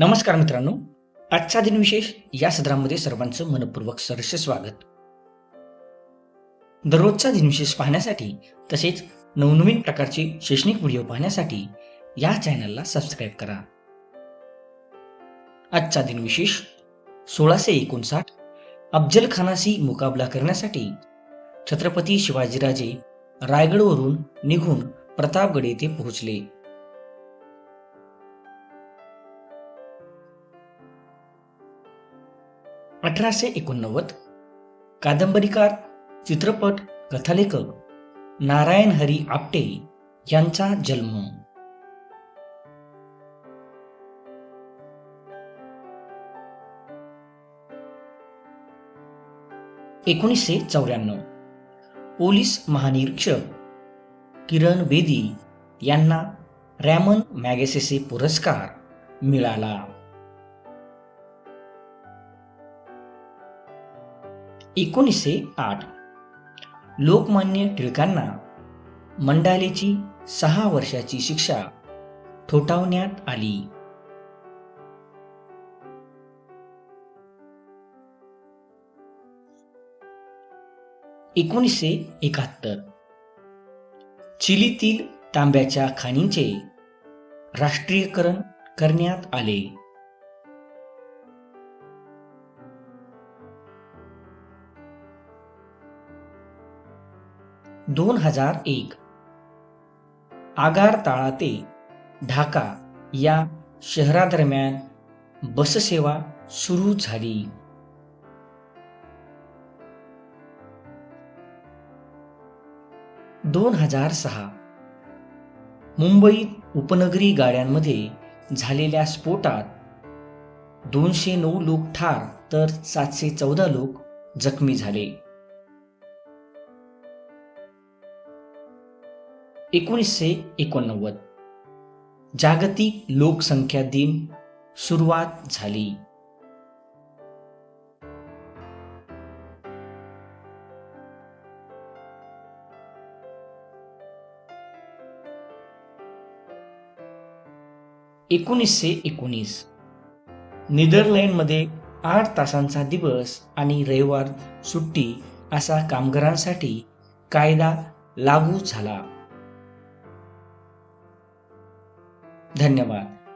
नमस्कार मित्रांनो. आजचा दिनविशेष या सदरामध्ये सर्वांचं मनपूर्वक सरस स्वागत. दररोजचा दिनविशेष पाहण्यासाठी तसेच नवनवीन प्रकारचे शैक्षणिक व्हिडिओ पाहण्यासाठी या चॅनलला सबस्क्राईब करा. आजचा दिनविशेष सोळाशे एकोणसाठ अफजल खानाशी मुकाबला करण्यासाठी छत्रपती शिवाजीराजे रायगडवरून निघून प्रतापगड येथे पोहोचले. अठराशे एकोणनव्वद. कादंबरीकार चित्रपट कथालेखक नारायण हरी आपटे यांचा जन्म. एकोणीसशे चौऱ्याण्णव. पोलीस महानिरीक्षक किरण बेदी यांना रॅमन मॅगेसेसे पुरस्कार मिळाला. एकोणीसशे आठ. लोकमान्य टिळकांना मंडालेची सहा वर्षाची शिक्षा ठोठावण्यात आली. एकोणीसशे एकाहत्तर. चिलीतील तांब्याच्या खाणींचे राष्ट्रीयकरण करण्यात आले. दोन हजार एक. आगारताळा ते ढाका या शहरादरम्यान बससेवा सुरू झाली. दोन हजार सहा. मुंबईत उपनगरी गाड्यांमध्ये झालेल्या स्फोटात दोनशे नऊ लोक ठार तर सातशे चौदा लोक जखमी झाले. एकोणीसशे एकोणनव्वद. जागतिक लोकसंख्या दिन सुरुवात झाली. एकोणीसशे एकोणीस. नेदरलँडमध्ये आठ तासांचा दिवस आणि रविवार सुट्टी असा कामगारांसाठी कायदा लागू झाला. धन्यवाद.